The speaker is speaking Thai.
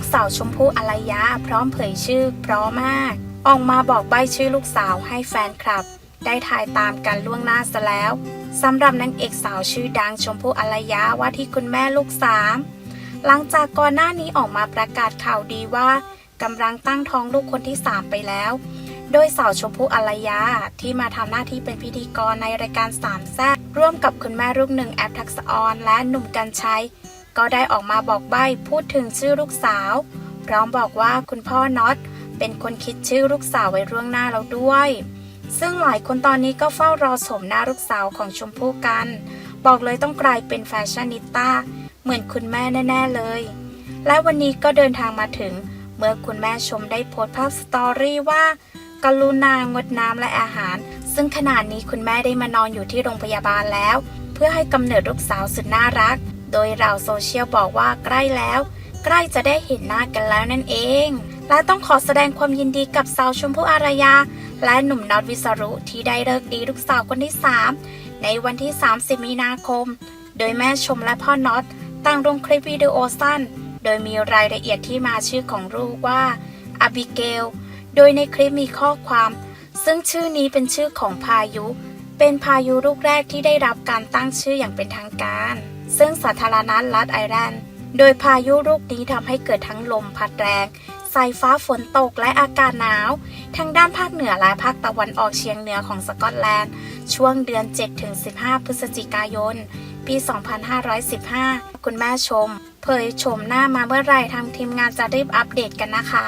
กสาวชมพู่อารยาพร้อมเผยชื่อเพราะมาก ออกมาบอกใบชื่อลูกสาวให้แฟนคลับ ได้ถ่ายตามกันล่วงหน้าซะแล้วสำหรับนางเอกสาวชื่อดังชมพู่อารยาว่าที่คุณแม่ลูกสามหลังจากก่อนหน้านี้ออกมาประกาศข่าวดีว่ากำลังตั้งท้องลูกคนที่ 3 ไปแล้ว โดยสาวชมพู่อารยาที่มาทำหน้าที่เป็นพิธีกรในรายการสามแซ่ร่วมกับคุณแม่ลูกหนึ่งแอปทักษออนและหนุ่มกัญชัย ก็ได้ออกมาบอกใบ้พูดถึงชื่อลูกสาว พร้อมบอกว่าคุณพ่อน็อตเป็นคนคิดชื่อลูกสาวไว้ล่วงหน้าแล้วด้วย ซึ่งหลายคนตอนนี้ก็เฝ้ารอชมหน้าลูกสาวของชมพู่กัน บอกเลยต้องกลายเป็นแฟชั่นนิต้าเหมือนคุณแม่แน่ ๆเลย และวันนี้ก็เดินทางมาถึง เมื่อคุณแม่ชมได้โพสต์ภาพสตอรี่ว่ากรุณางดน้ำและอาหาร ซึ่งขณะนี้คุณแม่ได้มานอนอยู่ที่โรงพยาบาลแล้ว เพื่อให้กำเนิดลูกสาวสุดน่ารัก โดยเราโซเชียลบอกว่าใกล้แล้ว ใกล้จะได้เห็นหน้ากันแล้วนั่นเอง และต้องขอแสดงความยินดีกับสาวชมพู่อารยา และหนุ่มน็อตวิสรุที่ได้เลิกดีลูกสาวคนที่ 3 ในวันที่ 30 มีนาคม โดยแม่ชมและพ่อน็อตต่างลงคลิปวิดีโอสั้น โดยมีรายละเอียดที่มาชื่อของลูกว่าอบิเกล โดยในคลิปมีข้อความ ซึ่งชื่อนี้เป็นชื่อของพายุ เป็นพายุลูกแรกที่ได้รับการตั้งชื่ออย่างเป็นทางการ ซึ่งสาธารณรัฐไอร์แลนด์ โดยพายุลูกนี้ทำให้เกิดทั้งลมพัดแรงสายฟ้าฝนตกและอากาศหนาว ทั้งด้านภาคเหนือและภาคตะวันออกเฉียงเหนือของสกอตแลนด์ ช่วงเดือน 7-15 พฤศจิกายน ปี 2515 คุณแม่ชม เผยชมหน้ามาเมื่อไรทางทีมงานจะรีบอัปเดตกันนะคะ